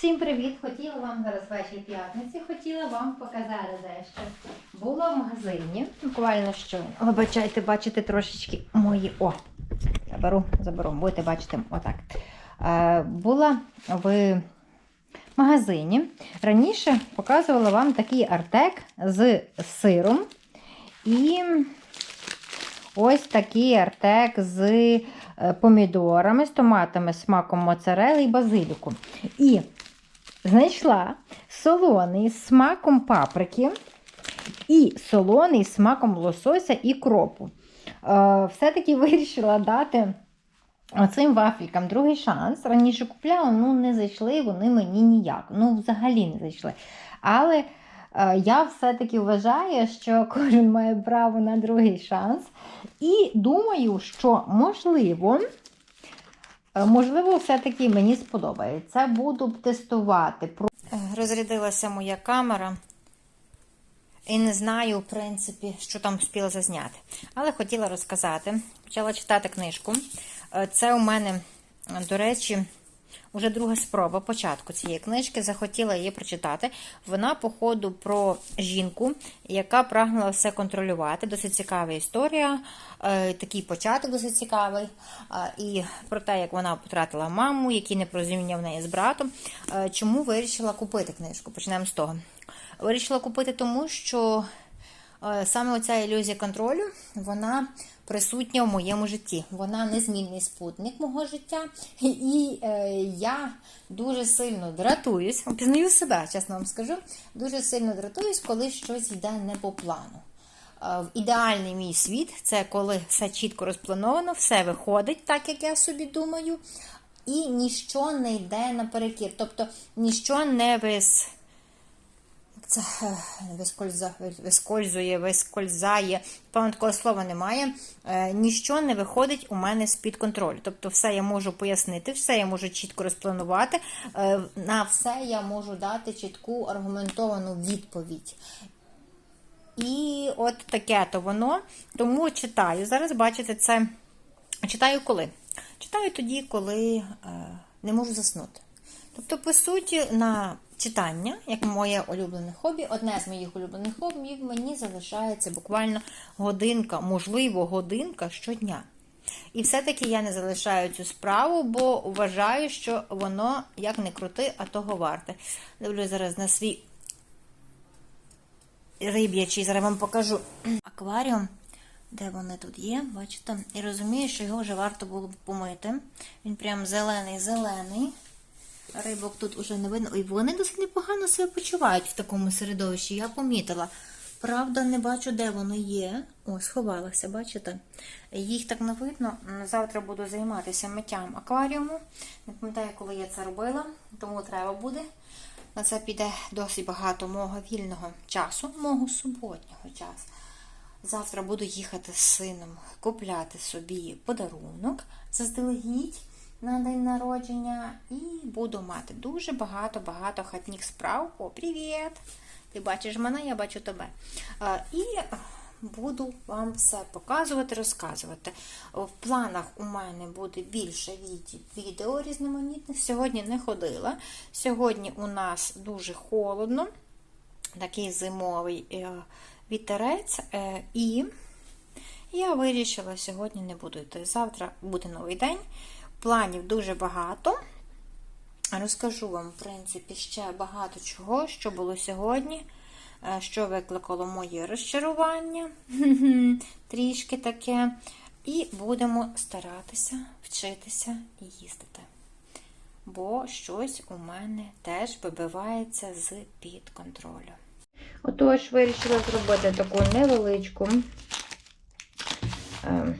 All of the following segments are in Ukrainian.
Всім привіт! Хотіла вам зараз вечір п'ятниці, хотіла вам показати дещо. Була в магазині, буквально що. Вибачайте, бачите трошечки мої. О! Заберу, заберу, будете бачити отак. Е, була в магазині. Раніше показувала вам такий артек з сиром. І ось такий артек з е, помідорами, з томатами, смаком моцарели і базиліку. І знайшла солоний з смаком паприки і солоний з смаком лосося і кропу. Е, Все-таки вирішила дати оцим вафлікам другий шанс. Раніше купляла, ну не зайшли вони мені ніяк. Ну, взагалі не зайшли. Але е, я все-таки вважаю, що кожен має право на другий шанс. І думаю, що можливо. Е, Можливо, все-таки мені сподобається. Буду тестувати. Е, Розрядилася моя камера. І не знаю, в принципі, що там встигла зазняти. Але хотіла розказати. Почала читати книжку. Е, Це у мене, до речі, вже друга спроба початку цієї книжки. Захотіла її прочитати. Вона, походу, про жінку, яка прагнула все контролювати. Досить цікава історія. Е, Такий початок досить цікавий. Е, І про те, як вона потратила маму, які непорозуміння в неї з братом. Е, Чому вирішила купити книжку? Почнемо з того. Вирішила купити тому, що саме оця ілюзія контролю, вона присутня в моєму житті. Вона незмінний спутник мого життя. І е, я дуже сильно дратуюсь, пізнаю себе, чесно вам скажу. Дуже сильно дратуюсь, коли щось йде не по плану. Е, В ідеальний мій світ це коли все чітко розплановано, все виходить так, як я собі думаю, і ніщо не йде наперекір. Тобто ніщо не вис це е, вискользує, вискользає, певно, такого слова немає. Е, ніщо не виходить у мене з-під контролю. Тобто, все я можу пояснити, все я можу чітко розпланувати, е, на все я можу дати чітку аргументовану відповідь. І от таке то воно. Тому читаю. Зараз бачите, це читаю коли? Читаю тоді, коли не можу заснути. Тобто, по суті, на читання, як моє улюблене хобі, одне з моїх улюблених хобі, мені залишається буквально годинка, можливо, годинка щодня. І все-таки я не залишаю цю справу, бо вважаю, що воно як не крути, а того варте. Дивлюсь зараз на свій риб'ячий, зараз вам покажу акваріум. Де вони тут є, бачите? І розумію, що його вже варто було б помити. Він прям зелений-зелений. Рибок тут уже не видно. І вони досить непогано себе почувають в такому середовищі, я помітила. Правда, не бачу, де вони є. Ось, сховалася, бачите? Їх так не видно. Завтра буду займатися миттям акваріуму. Не пам'ятаю, коли я це робила, тому треба буде. На це піде досить багато мого вільного часу, мого суботнього часу. Завтра буду їхати з сином купляти собі подарунок заздалегідь на день народження. І буду мати дуже багато-багато хатніх справ. О, привіт! Ти бачиш мене, я бачу тебе. І буду вам все показувати, розказувати. В планах у мене буде більше відео різноманітних. Сьогодні не ходила. Сьогодні у нас дуже холодно, такий зимовий е, вітерець. е, І я вирішила, сьогодні не буду йти. Завтра буде новий день. Планів дуже багато. Розкажу вам, в принципі, ще багато чого, що було сьогодні, е, що викликало моє розчарування, трішки таке. І будемо старатися вчитися їздити. Бо щось у мене теж вибивається з під контролю. Отож, вирішила зробити таку невеличку е,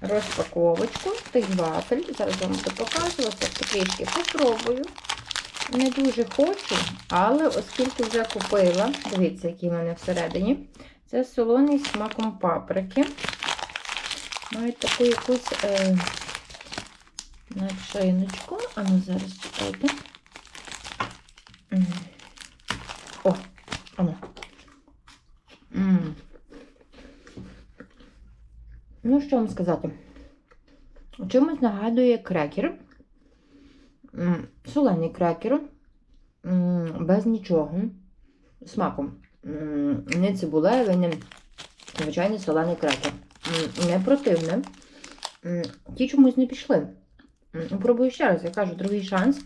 розпаковочку тих вафель. Зараз вам буду показувати, трішки попробую. Не дуже хочу, але оскільки вже купила, дивіться, які в мене всередині. Це солоний з смаком паприки. Мають таку якусь е, начиночку. А ну зараз чекайте. О, ану. М. Ну, що вам сказати? Чимось нагадує крекер. Солений крекер. без нічого. Смаком. Не цибулевий, не звичайний солений крекер. Не противне. Ті чомусь не пішли. Пробую ще раз, я кажу, другий шанс.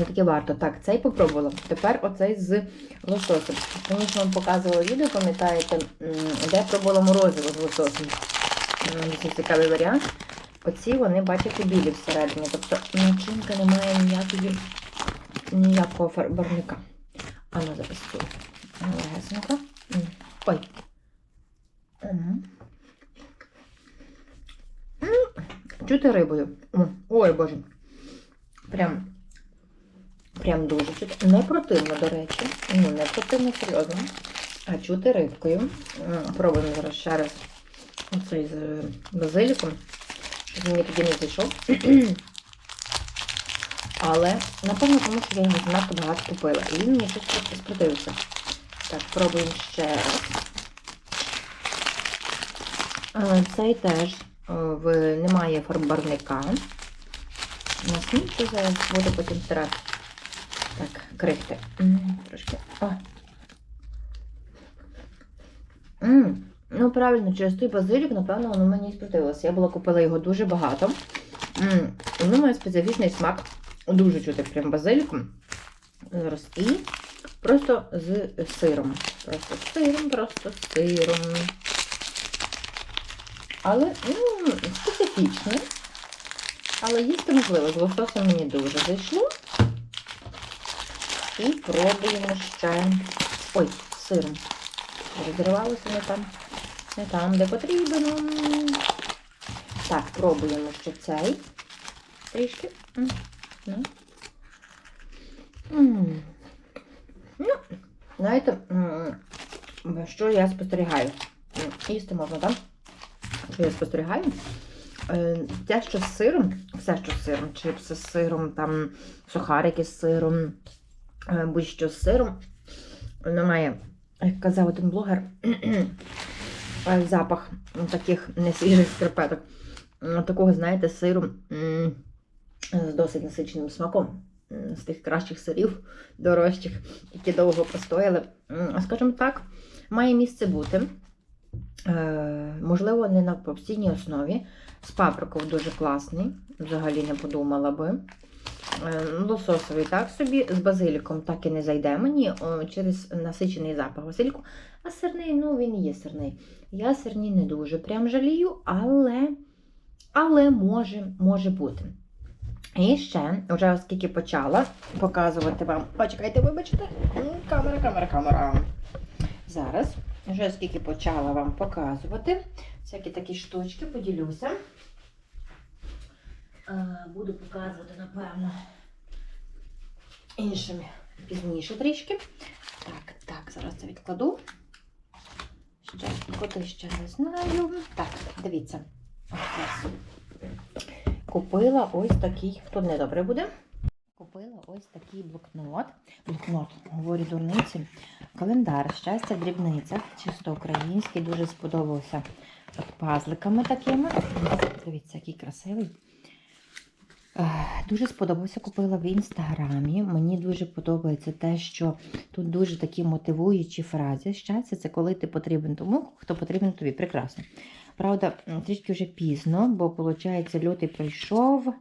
Все-таки варто. Так, цей попробувала. Тепер оцей з лососем. Тому що вам показувала відео, пам'ятаєте, де пробувала морозиво з лососем. Це цікавий варіант. Оці вони, бачите, білі всередині. Тобто начинка не має ніякої, ніякого фарбарника. А ну зараз. Легесенько. Ой. Чути рибою. Ой, боже. Прям. Прям дуже чути. Не противно, до речі. Ну, не противно серйозно. А чути рибкою. Пробуємо зараз ще раз оцей з базиліком. Щоб мені тоді не зайшов. Але, напевно, тому що я його занадто багато купила. І він мені щось просто спротивився. Так, пробуємо ще раз. Цей теж немає фарбарника. На сміття зараз буду потім стирати. Так, крихти. Трошки. О. М, Ну, правильно, через той базилік, напевно, воно мені і спротивилося. Я була купила його дуже багато. М, Воно має специфічний смак. Дуже чути прям базиліком. Зараз і просто з сиром. Просто з сиром, просто з сиром. Але ну, специфічне. Але їсти можливо. З лососем мені дуже зайшло. І пробуємо ще. Ой, сиром. Розривалося не там. Не там, де потрібно. Так, пробуємо ще цей. Трішки. Ну. Ну, знаєте, що я спостерігаю? Їсти можна, так? Що я спостерігаю? Е, Те, що з сиром, все, що з сиром, чипси з сиром, там сухарики з сиром, будь-що з сиром, воно має, як казав один блогер, е, запах таких несвіжих скарпеток. Такого, знаєте, м, з досить насиченим смаком. З тих кращих сирів, дорожчих, які довго простояли. Скажімо так, має місце бути. Е, Можливо, не на постійній основі. З паприкою дуже класний, взагалі не подумала би. Е, Лососовий так собі, з базиліком так і не зайде мені через насичений запах базиліку. А сирний, ну він є сирний. Я сирні не дуже прям жалію, але, але може, може бути. І ще, вже оскільки почала показувати вам. Почекайте, вибачте. Камера, камера, камера. Зараз, вже оскільки почала вам показувати всякі такі штучки, поділюся. Е, Буду показувати, напевно, іншим пізніше трішки. Так, так, зараз це відкладу. Ще куди ще не знаю. Так, дивіться. Купила ось такий, хто не добре буде. Купила ось такий блокнот. Блокнот, говорю дурниці. Календар щастя в дрібницях, чисто український, дуже сподобався от пазликами такими. Дивіться, який красивий. Е, Дуже сподобався, купила в інстаграмі. Мені дуже подобається те, що тут дуже такі мотивуючі фрази. Щастя, це коли ти потрібен тому, хто потрібен тобі. Прекрасно. Правда, трішки вже пізно, бо, виходить, лютий пройшов.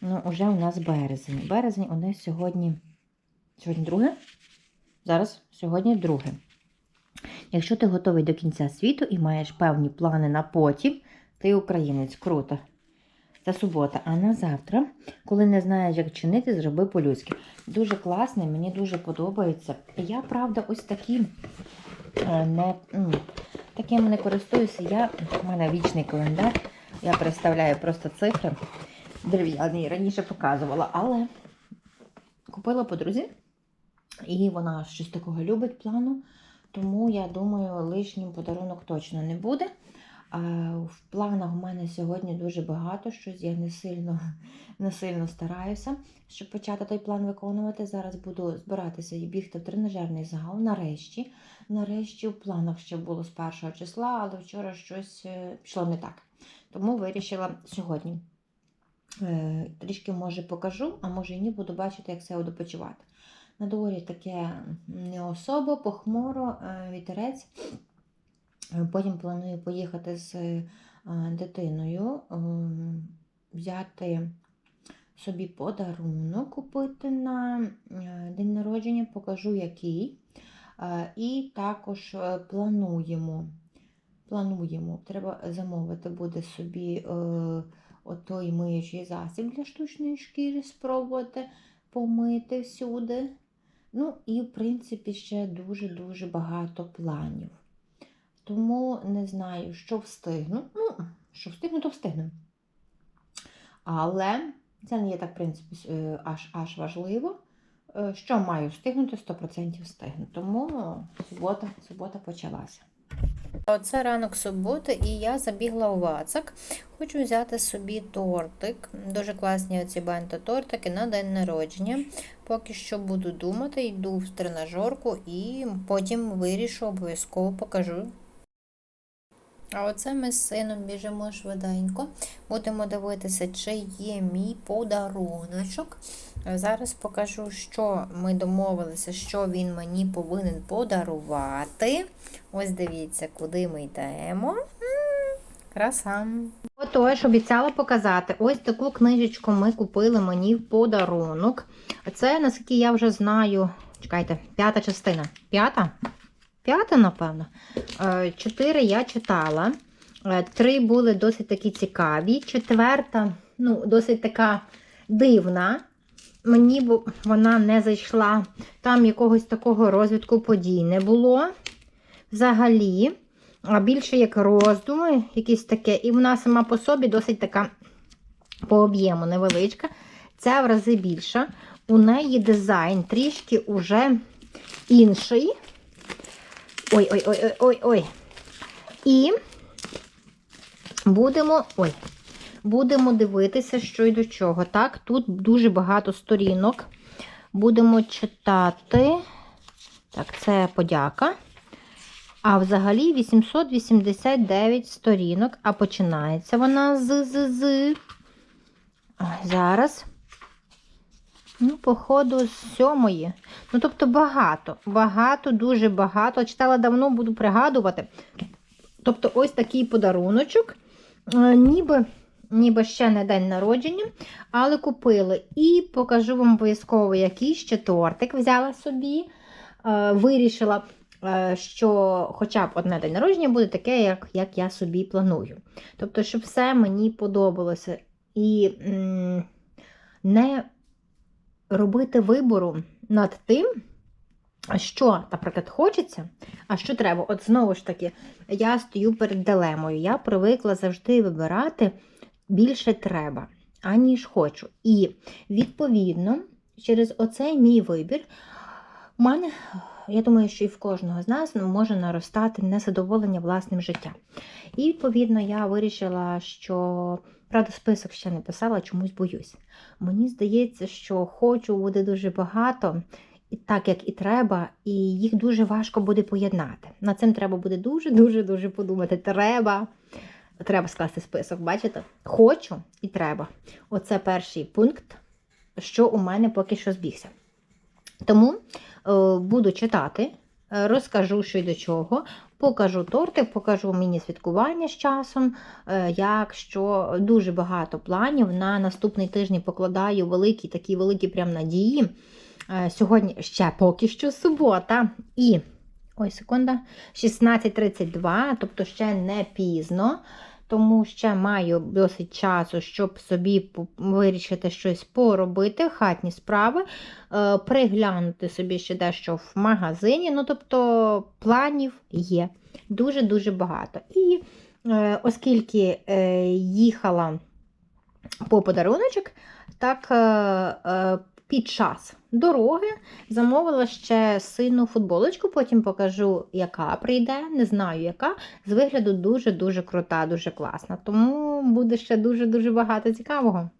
Ну, уже у нас березень. Березень у нас сьогодні. Сьогодні друге? Зараз, сьогодні друге. Якщо ти готовий до кінця світу і маєш певні плани на потім, ти українець. Круто. Це субота. А на завтра, коли не знаєш, як чинити, зроби по-людськи. Дуже класний, мені дуже подобається. Я, правда, ось такі е, не, таким не користуюся. Я, у мене вічний календар. Я представляю просто цифри. Дерев'яний раніше показувала, але купила подрузі, і вона щось такого любить плану. Тому я думаю, лишнім подарунок точно не буде. В планах у мене сьогодні дуже багато щось. Я не сильно, не сильно стараюся, щоб почати той план виконувати. Зараз буду збиратися і бігти в тренажерний зал. Нарешті. Нарешті в планах ще було з першого числа, але вчора щось е, пішло не так. Тому вирішила сьогодні Е, Трішки може покажу, а може і ні, буду бачити, як все буду почувати. На дворі таке не особо, похмуро, е, вітерець. Е, Потім планую поїхати з е, дитиною, е, взяти собі подарунок, купити на день народження, покажу який. І також плануємо. Плануємо, треба замовити буде собі е, отой миючий засіб для штучної шкіри, спробувати помити всюди. Ну і, в принципі, ще дуже-дуже багато планів. Тому не знаю, що встигну. Ну, що встигну, то встигну. Але це не є так, в принципі, е, аж, аж важливо. Е, Що маю встигнути, 100% встигну. Тому субота, субота почалася. Оце ранок суботи, і я забігла у Вацак. Хочу взяти собі тортик. Дуже класні оці бенто-тортики на день народження. Поки що буду думати, йду в тренажерку і потім вирішу, обов'язково покажу. А оце ми з сином біжимо швиденько. Будемо дивитися, чи є мій подаруночок. Зараз покажу, що ми домовилися, що він мені повинен подарувати. Ось дивіться, куди ми йдемо. Краса. Отож, обіцяла показати. Ось таку книжечку ми купили мені в подарунок. Це, наскільки я вже знаю, чекайте, п'ята частина. П'ята? П'ята, напевно. Е, Чотири я читала. Е, Три були досить такі цікаві. Четверта, ну, досить така дивна. Мені вона не зайшла. Там якогось такого розвитку подій не було взагалі. А більше як роздуми, якісь таке. І вона сама по собі досить така по об'єму невеличка. Ця в рази більша. У неї дизайн трішки уже інший. Ой-ой-ой-ой-ой. І будемо. Ой. Будемо дивитися, що й до чого. Так, тут дуже багато сторінок. Будемо читати. Так, це подяка. А взагалі 889 сторінок, а починається вона з з з. Зараз. Ну, походу, з сьомої. Ну, тобто багато, багато, дуже багато. Читала давно, буду пригадувати. Тобто, ось такий подаруночок. Е, Ніби, ніби ще не день народження, але купили. І покажу вам обов'язково, який ще тортик взяла собі. Е, Вирішила, е, що хоча б одне день народження буде таке, як, як я собі планую. Тобто, щоб все мені подобалося. І м, не робити вибору над тим, що, наприклад, хочеться, а що треба. От знову ж таки, я стою перед дилемою. Я привикла завжди вибирати більше треба, аніж хочу. І, відповідно, через оцей мій вибір, у мене, я думаю, що і в кожного з нас може наростати незадоволення власним життям. І, відповідно, я вирішила, що, правда, список ще не писала, чомусь боюсь. Мені здається, що хочу буде дуже багато, і так як і треба, і їх дуже важко буде поєднати. Над цим треба буде дуже-дуже дуже подумати. Треба. Треба скласти список, бачите? Хочу і треба. Оце перший пункт, що у мене поки що збігся. Тому е, буду читати, розкажу, що й до чого, покажу тортик, покажу мені святкування з часом. Якщо дуже багато планів. На наступний тиждень покладаю великі, такі великі прям надії. Е, Сьогодні ще поки що субота. І ой, секунда, 16.32, тобто ще не пізно. Тому ще маю досить часу, щоб собі вирішити щось поробити, хатні справи, е, приглянути собі ще дещо в магазині. Ну, тобто, планів є дуже-дуже багато. І е, оскільки е, їхала по подаруночок, так під час дороги замовила ще сину футболочку, потім покажу, яка прийде, не знаю яка. З вигляду дуже-дуже крута, дуже класна. Тому буде ще дуже-дуже багато цікавого.